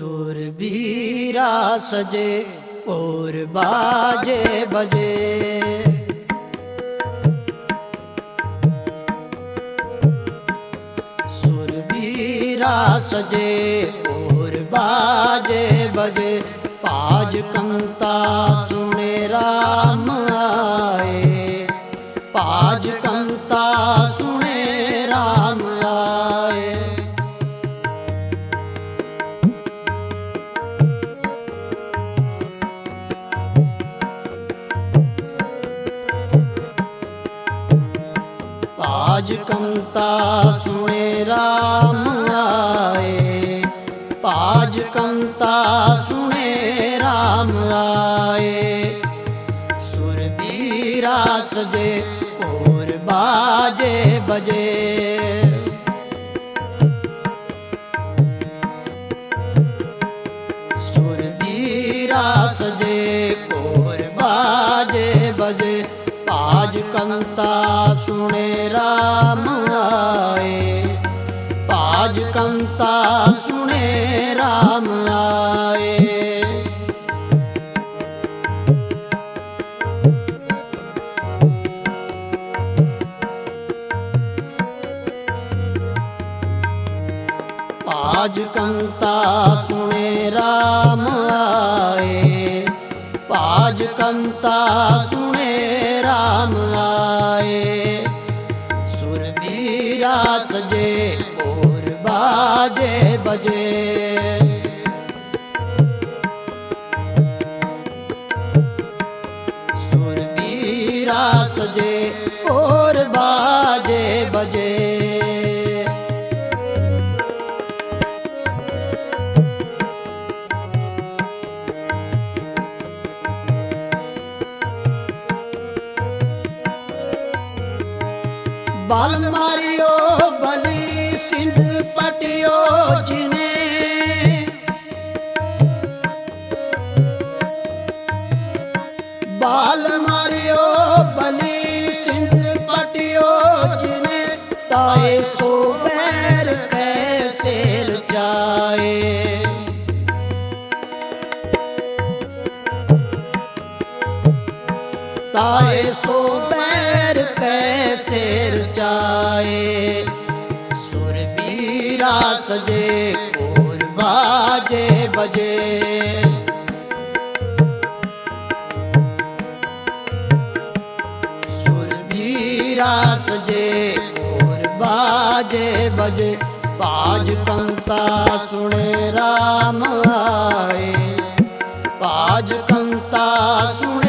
सुरबीरा सजे और बाजे बजे सुरबीरा सजे और बाजे बजे पाज कंता सुने ਅਜ ਕੰਤਾ ਸੁਣੇ ਰਾਮ ਆਏ। ਭਾਜ ਕੰਤਾ ਸੁਣੇ ਰਾਮ ਆਏ। ਸੁਰ ਬੀਰਾ ਸਜੇ, ਹੋਰ ਬਾਜੇ ਬਜੇ। ਕੰਤਾ ਸੁਣੇ ਰਾਮ ਆਏ। ਭਾਜ ਕੰਤਾ ਸੁਣੇ ਰਾਮ ਆਏ। ਭਾਜ ਕੰਤਾ ਸੁਣੇ ਰਾਮ ਆਏ। ਭਾਜ ਕੰਤਾ ਸੁਣੇ ਬਾਜੇ ਮੋਰ ਬਾਜੇ ਬਜੇ। ਸੁਰ ਵੀਰਾ ਸਜੇ ਮੋਰ ਬਾਜੇ ਬਜੇ। ਬਲ ਮਾਰਿਓ ਬਲੀ ਸਿੰਧ ਪਟਿਓ ਜਿਨੇ। ਬਾਲ ਮਾਰਿਓ ਬਲੀ ਸਿੰਧ ਪਟਿਓ ਜਿਨੇ, ਤਾਏ ਸੋ ਬੈਰ ਕੈਸੇ ਰਚਾਏ ਸਜੇ ਕੋਰ ਬਾਜੇ ਬਜੇ। ਸੁਰਬੀਰਾ ਸਜੇ ਕੋਰ ਬਾਜੇ ਬਜੇ। ਬਾਜ ਕੰਤਾ ਸੁਣੇ ਰਾਮ ਆਏ। ਬਾਜ ਕੰਤਾ ਸੁਣੇ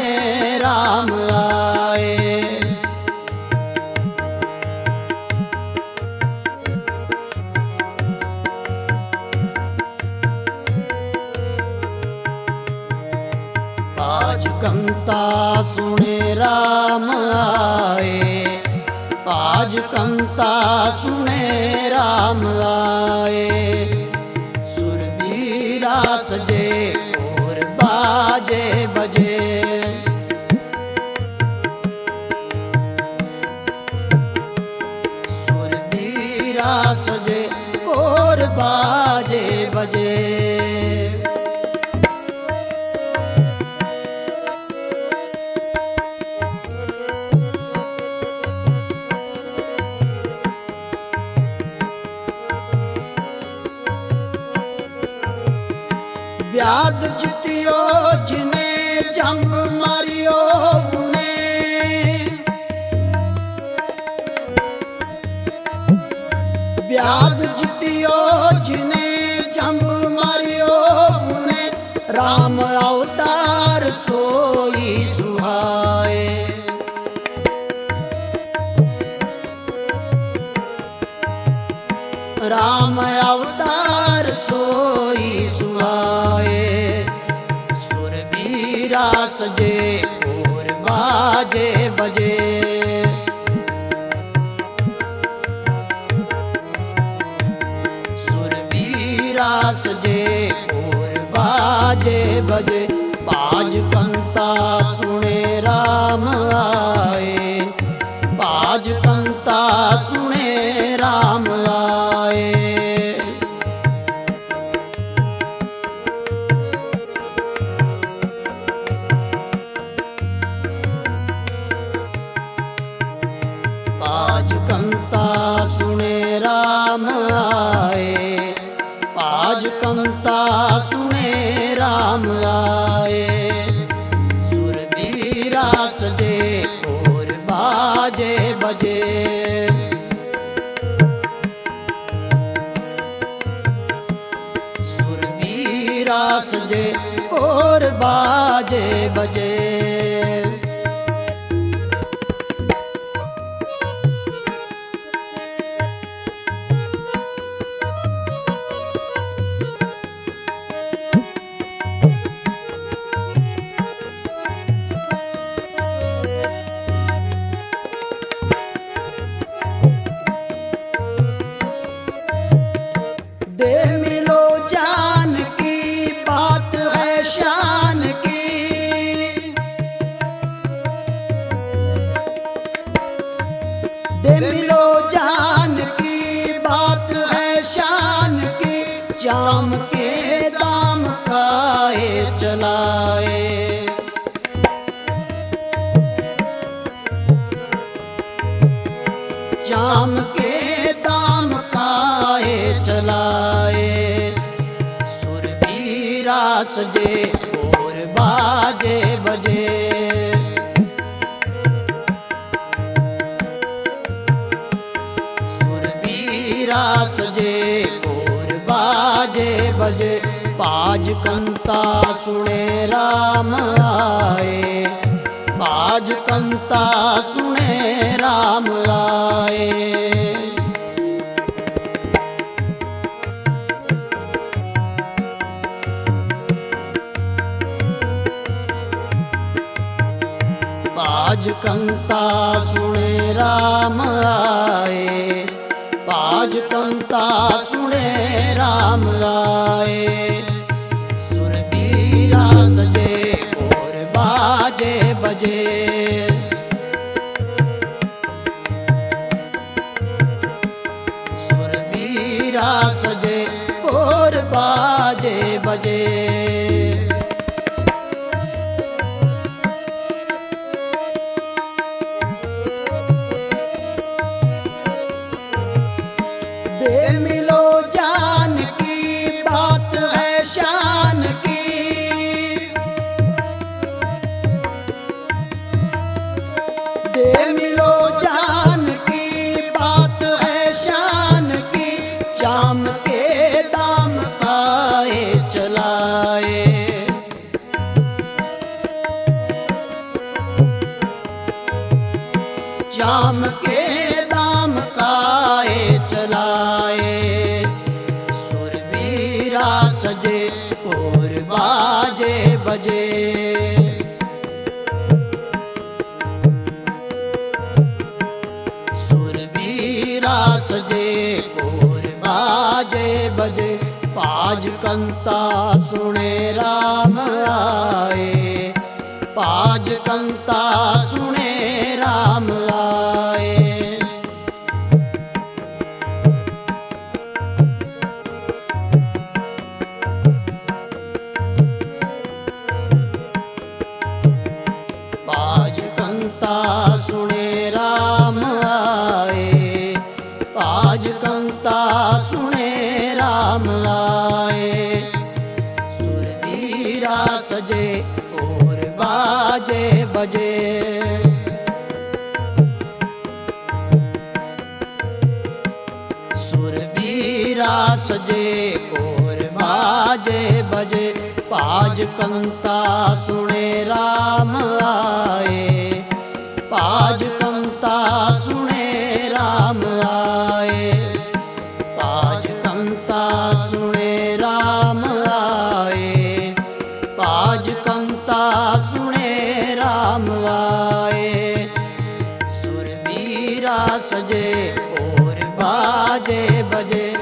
ਕਾਜ ਕੰਤਾ ਸੁਣੇ ਰਾਮ ਆਏ। ਸੁਰਬੀਰਾ ਜੇ ਹੋਰ ਬਾਜੇ ਬਜੇ। ਸੁਰਬੀਰਾ ਜੇ ਹੋਰ ਬਾਜੇ ਵਿਆਦ ਜਿਤਿਓ ਜਿਨੇ ਜੰਮ ਮਾਰਿਓ ਨੇ ਵਿਆਦ ਜਿਤਿਓ ਜਿਨੇ ਜੰਮ ਮਾਰਿਓ ਨੇ RAM ਅਵਤਾਰ ਸੋਈ ਸੁਹਾ ਸਜੇ ਹੋਰ ਬਾਜੇ ਬਜੇ ਬਾਜ ਕੰਤਾ ਸੁਣੇ ਰਾਮ ਆਏ। ਬਾਜ ਕੰਤਾ ਸੁਣੇ ਰਾਮ ਆਏ। ਬਾਜ ਕੰਤਾ ਸੁਣੇ RAM ਆਏ। ਸੁਰਬੀਰਾ ਸਜੇ ਹੋਰ ਬਾਜੇ ਬਜੇ। ਸੁਰਬੀਰਾ ਸਜੇ ਹੋਰ ਬਾਜੇ ਬਜੇ। की चाम के दाम खाए चलाए चाम के दाम काए चलाए सुरबीरा सजे और बाजे बजे सुरबीरा सजे और ਬਾਜੇ ਬਜੇ ਬਾਜ ਕੰਤਾ ਸੁਣੇ RAM ਆਏ। ਬਾਜ ਕੰਤਾ ਸੁਣੇ RAM ਆਏ। ਬਾਜ ਕੰਤਾ ਸੁਣੇ RAM ਆਏ। ਭਾਜ ਕੰਤਾ ਸੁਣੇ, ਰਾਮ ਆਏ। ਸੁਰ ਬੀਰਾ ਸਜੇ ਔਰ ਬਾਜੇ ਬਜੇ। ਸੁਰ ਬੀਰਾ ਸਜੇ, ਹੋਰ ਬਾਜੇ ਬਜੇ। ਸ਼ਾਮ ਕੇ ਨਾਮ ਕਾਏ ਚਲਾਏ। ਸੁਰ ਵੀਰਾ ਸਜੇ, ਹੋਰ ਬਾਜੇ ਬਜੇ। ਸਜੇ ਕੋਰ ਬਾਜੇ ਬਜੇ। ਪਾਜ ਕੰਤਾ ਸੁਣੇ RAM ਆਏ। ਪਾਜ ਨਾਮ ਲਾਏ। ਸੁਰਬੀਰਾ ਸਜੇ ਔਰ ਬਾਜੇ ਬਜੇ। ਸੁਰ ਸੁਰਬੀਰਾ ਸਜੇ ਔਰ ਬਾਜੇ ਬਜੇ। ਭਾਜ ਕੰਤਾ ਸੁਣੇ ਰਾਮ ਆਏ। ਭਾਜ ਕੰਤਾ ਸੁਣੇ ਪਾਏ ਸੁਰਬੀਰਾ ਸਜੇ ਔਰ ਬਾਜੇ ਬਜੇ।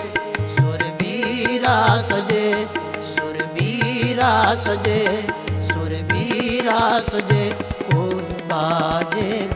ਸੁਰਬੀਰਾ ਸਜੇ ਸੁਰਬੀਰਾ ਸਜੇ। ਸੁਰਬੀਰਾ ਸਜੇ ਔਰ ਬਾਜੇ